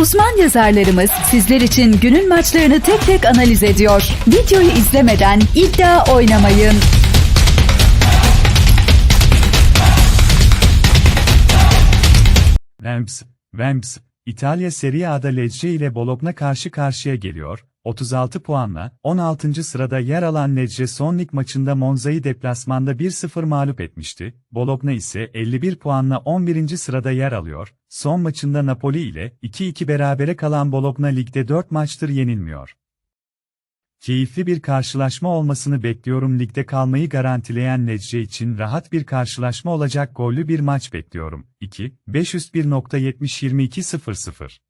Uzman yazarlarımız sizler için günün maçlarını tek tek analiz ediyor. Videoyu izlemeden iddia oynamayın. Vamps, Vamps, İtalya Serie A'da Lecce ile Bologna karşı karşıya geliyor. 36 puanla 16. sırada yer alan Lecce son lig maçında Monza'yı deplasmanda 1-0 mağlup etmişti. Bologna ise 51 puanla 11. sırada yer alıyor. Son maçında Napoli ile 2-2 berabere kalan Bologna ligde 4 maçtır yenilmiyor. Keyifli bir karşılaşma olmasını bekliyorum. Ligde kalmayı garantileyen Lecce için rahat bir karşılaşma olacak gollü bir maç bekliyorum. 2, 501.70-22.00